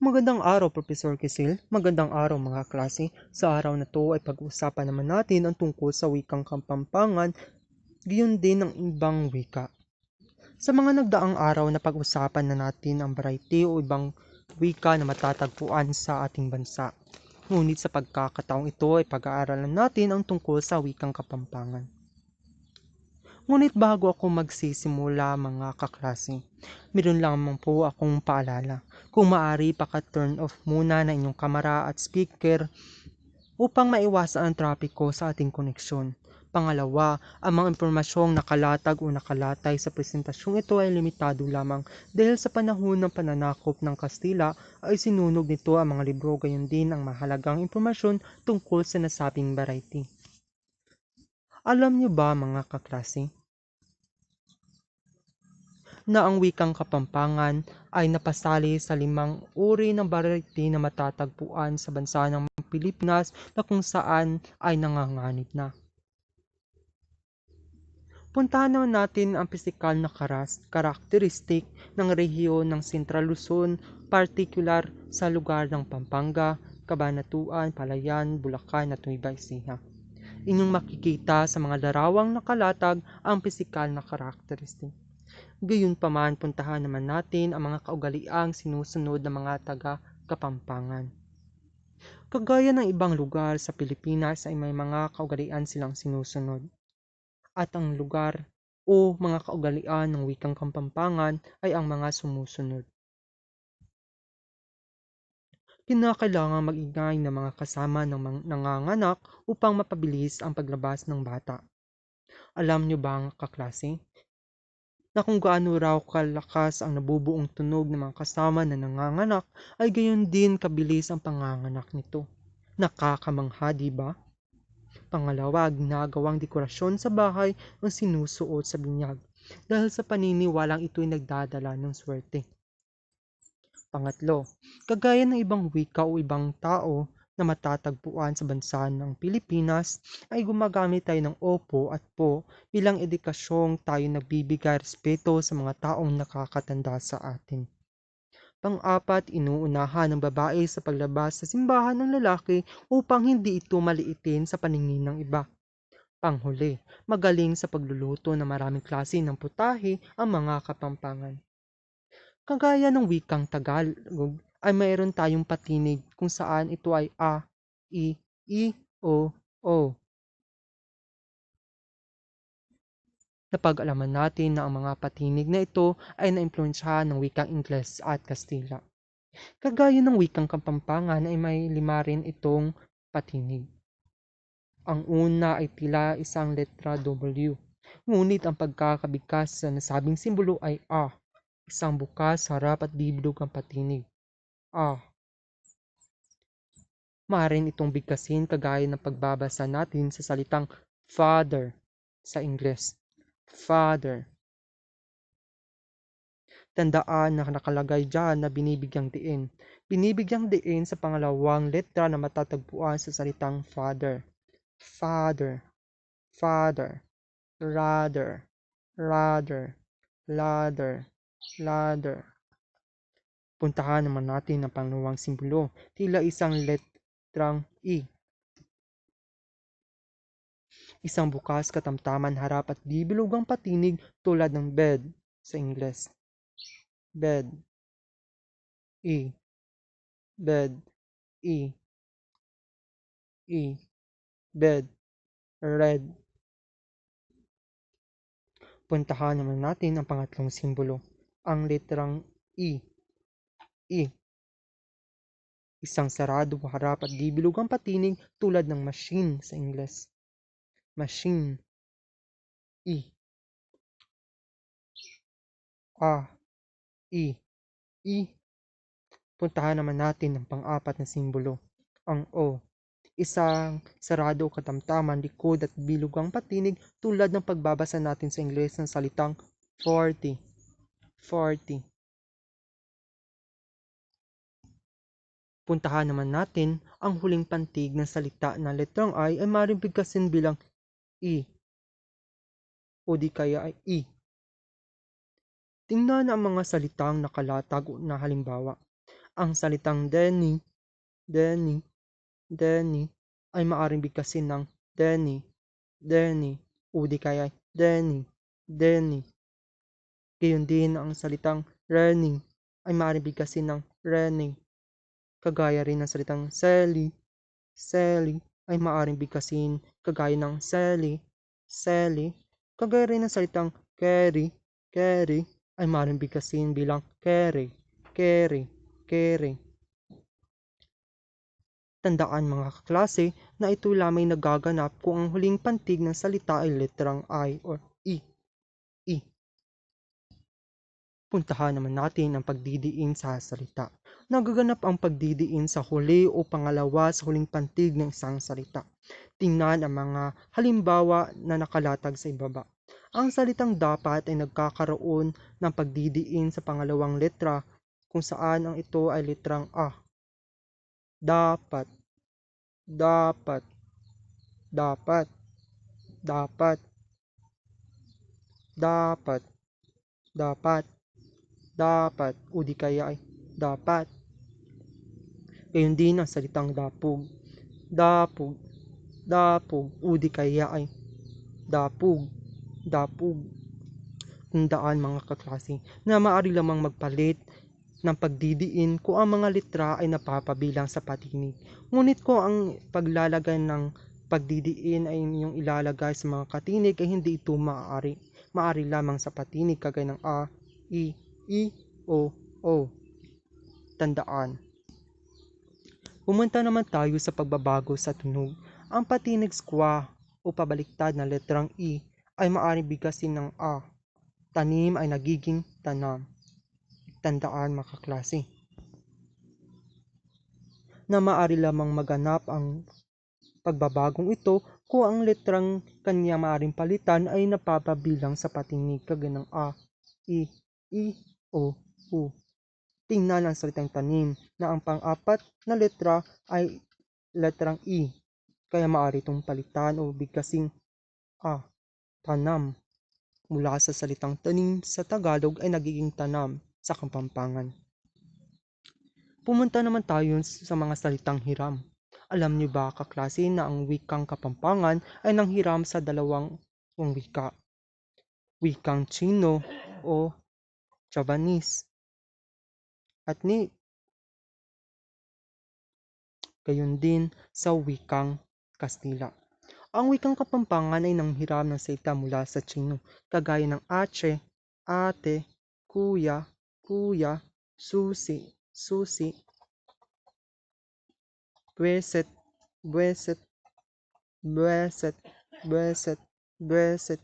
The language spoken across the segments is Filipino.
Magandang araw, Professor Kisil. Magandang araw, mga klase. Sa araw na to ay pag-uusapan naman natin ang tungkol sa wikang Kapampangan, gayon din ang ibang wika. Sa mga nagdaang araw na pag-usapan na natin ang variety o ibang wika na matatagpuan sa ating bansa. Ngunit sa pagkakataong ito ay pag-aaralan natin ang tungkol sa wikang Kapampangan. Ngunit bago ako magsisimula mga kaklase, meron lamang po akong paalala. Kung maaari paka-turn off muna na inyong kamera at speaker upang maiwasan ang trapiko sa ating koneksyon. Pangalawa, ang mga impormasyong nakalatag o nakalatay sa presentasyong ito ay limitado lamang dahil sa panahon ng pananakop ng Kastila ay sinunog nito ang mga libro gayon din ang mahalagang impormasyon tungkol sa nasabing variety. Alam niyo ba mga kaklase, na ang wikang Kapampangan ay napasali sa limang uri ng variety na matatagpuan sa bansa ng Pilipinas na kung saan ay nanganganib na. Puntahan naman natin ang pisikal na karas, karakteristik ng rehiyon ng Sentral Luzon, partikular sa lugar ng Pampanga, Cabanatuan, Palayan, Bulacan at Nueva Ecija. Inyong makikita sa mga larawang nakalatag ang pisikal na karakteristik. Gayunpaman, puntahan naman natin ang mga kaugaliang sinusunod ng mga taga Kapampangan. Kagaya ng ibang lugar sa Pilipinas ay may mga kaugalian silang sinusunod. At ang lugar o mga kaugalian ng wikang Kapampangan ay ang mga sumusunod. Kinakailangan mag-ingay ng mga kasama ng mga nanganganak upang mapabilis ang paglabas ng bata. Alam niyo ba ang kaklase? Na kung gaano raw kalakas ang nabubuong tunog ng mga kasama na nanganganak ay gayon din kabilis ang panganganak nito. Nakakamangha, di ba? Pangalawa, ginagawang dekorasyon sa bahay ang sinusuot sa binyag dahil sa paniniwalang ito'y nagdadala ng swerte. Pangatlo, kagaya ng ibang wika o ibang tao na matatagpuan sa bansa ng Pilipinas ay gumagamit tayo ng opo at po bilang edikasyong tayo nagbibigay respeto sa mga taong nakakatanda sa atin. Pang-apat, inuunahan ng babae sa paglabas sa simbahan ng lalaki upang hindi ito maliitin sa paningin ng iba. Panghuli, magaling sa pagluluto ng maraming klase ng putahe ang mga kapampangan. Kagaya ng wikang Tagalog, ay mayroon tayong patinig kung saan ito ay a, i, i, o, o. Napag-alaman natin na ang mga patinig na ito ay naimpluensyahan ng wikang Ingles at Kastila. Kagaya ng wikang Kapampangan ay may lima rin itong patinig. Ang una ay tila isang letra W, ngunit ang pagkakabigkas sa nasabing simbolo ay A isang bukas, harap at bibilog ang patinig. Ah. Maaaring itong bigkasin kagaya ng pagbabasa natin sa salitang father sa Ingles. Father. Tandaan na nakalagay dyan na binibigyang diin. Binibigyang diin sa pangalawang letra na matatagpuan sa salitang father. Father. Father. Rather. Rather. Ladder ladder. Puntahan naman natin ang pangalawang simbolo, tila isang letrang E. Isang bukas katamtaman harap at bibilugang patinig tulad ng bed sa Ingles. Bed. E. Bed. E. E. Bed. Red. Puntahan naman natin ang pangatlong simbolo ang letrang E. E. Isang sarado harap at dibilog ang patinig tulad ng machine sa Ingles. Machine. E. A. E. E. Puntahan naman natin ang pang-apat na simbolo, ang O. Isang sarado katamtaman, likod at bilog ang patinig tulad ng pagbabasa natin sa Ingles ng salitang 40. 40. Puntahan naman natin ang huling pantig ng salita na letrang I ay maaaring bigkasin bilang E o di kaya ay E. Tingnan ang mga salitang nakalatag na halimbawa. Ang salitang Denny, Denny, Denny ay maaaring bigkasin ng Denny, Denny, o di kaya Denny, Denny. Gayon din ang salitang Renny ay maaaring bigkasin ng Renny. Kagaya rin ng salitang Sally, Sally ay maaaring bigkasin kagaya ng Sally, Sally. Kagaya rin ng salitang carry, carry ay maaaring bigkasin bilang carry, carry, carry. Tandaan mga kaklase na ito lamang nagaganap kung ang huling pantig ng salita ay letrang I or. E. Puntahan naman natin ang pagdidiin sa salita. Nagaganap ang pagdidiin sa huli o pangalawa sa huling pantig ng isang salita. Tingnan ang mga halimbawa na nakalatag sa ibaba. Ang salitang dapat ay nagkakaroon ng pagdidiin sa pangalawang letra kung saan ang ito ay letrang A. Dapat, dapat, dapat, dapat, dapat, dapat, dapat, o di kaya ay dapat. Gayon din ang salitang dapog, dapog, dapog, o di kaya ay dapog, dapog. Tandaan mga kaklase na maaari lamang magpalit ng pagdidiin kung ang mga litra ay napapabilang sa patinig. Ngunit kung ang paglalagay ng pagdidiin ay inyong ilalagay sa mga katinig ay hindi ito maaari. Maaari lamang sa patinig kagaya ng A, I, I, O, O. Tandaan. Pumunta naman tayo sa pagbabago sa tunog. Ang patinig skwa o pabaliktad na letrang I ay maaaring bigkasin ng A. Tanim ay nagiging tanam tandaan mga kaklase na maaari lamang maganap ang pagbabagong ito kung ang letrang kanya maaring palitan ay napapabilang sa patinig kagaya ng A, I, I, O, U. Tingnan ang salitang tanim na ang pang-apat na letra ay letrang I, kaya maaari itong palitan o bigkasing A, tanam. Mula sa salitang tanim sa Tagalog ay nagiging tanam sa Kapampangan. Pumunta naman tayo sa mga salitang hiram. Alam niyo ba kaklase na ang wikang Kapampangan ay nanghiram sa dalawang wika? Wikang Chino o Javanese. At ni gayon din sa wikang Kastila. Ang wikang Kapampangan ay nanghiram ng salita mula sa Chino, kagaya ng ache, ate, kuya, kuya, susi, susi, buweset, buweset, buweset, buweset, buweset,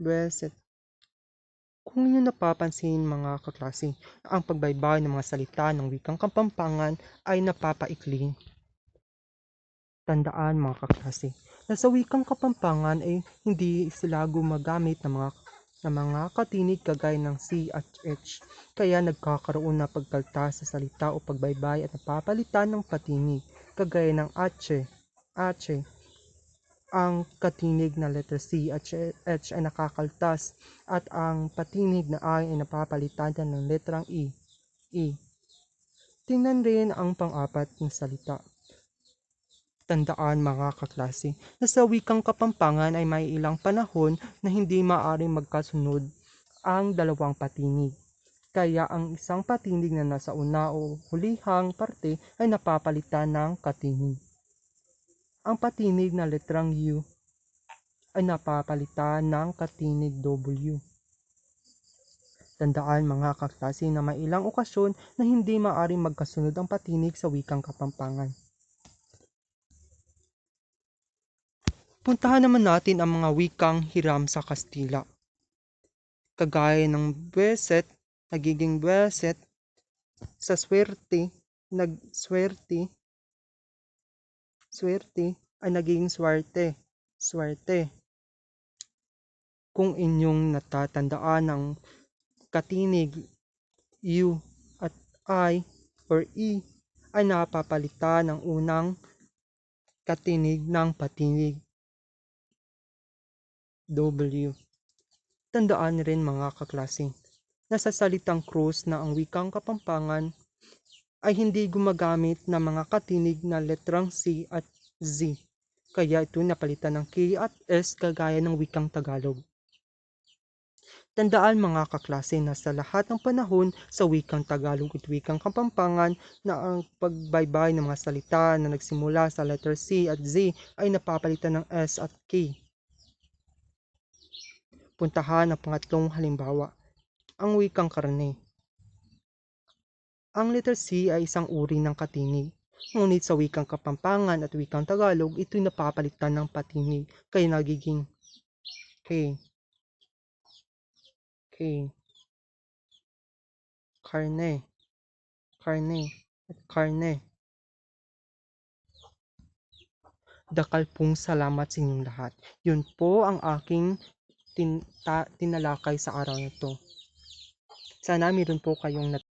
buweset. Kung inyo napapansin mga kaklase, ang pagbaybay ng mga salita ng wikang Kapampangan ay napapaikli. Tandaan mga kaklase, na sa wikang Kapampangan ay hindi sila gumagamit ng mga ng mga katinig kagaya ng C at H, kaya nagkakaroon na pagkaltas sa salita o pagbaybay at napapalitan ng patinig, kagaya ng H, H. Ang katinig na letter C at H ay nakakaltas at ang patinig na I ay napapalitan ng letrang E, E. Tingnan rin ang pang-apat ng salita. Tandaan mga kaklase na sa wikang Kapampangan ay may ilang panahon na hindi maaaring magkasunod ang dalawang patinig. Kaya ang isang patinig na nasa una o hulihang parte ay napapalitan ng katinig. Ang patinig na letrang U ay napapalitan ng katinig W. Tandaan mga kaklase na may ilang okasyon na hindi maaaring magkasunod ang patinig sa wikang Kapampangan. Puntahan naman natin ang mga wikang hiram sa Kastila. Kagaya ng buweset, nagiging buweset, sa swerte, nagswerte, swerte, ay nagiging swerte, swerte. Kung inyong natatandaan ang katinig U at I or E ay napapalitan ng unang katinig ng patinig W. Tandaan rin mga kaklase na sa salitang krus na ang wikang Kapampangan ay hindi gumagamit ng mga katinig na letrang C at Z, kaya ito napalitan ng K at S kagaya ng wikang Tagalog. Tandaan mga kaklase na sa lahat ng panahon sa wikang Tagalog at wikang Kapampangan na ang pagbaybay ng mga salita na nagsimula sa letter C at Z ay napapalitan ng S at K. Puntahan ang pangatlong halimbawa, ang wikang karne. Ang letter C ay isang uri ng katinig. Ngunit sa wikang Kapampangan at wikang Tagalog, ito'y napapalitan ng patinig, kaya nagiging K. K. Karne. Karne. At karne. Dakal pong salamat sa inyong lahat. Yun po ang aking tin- tinalakay sa araw na ito. Sana meron po kayong nat-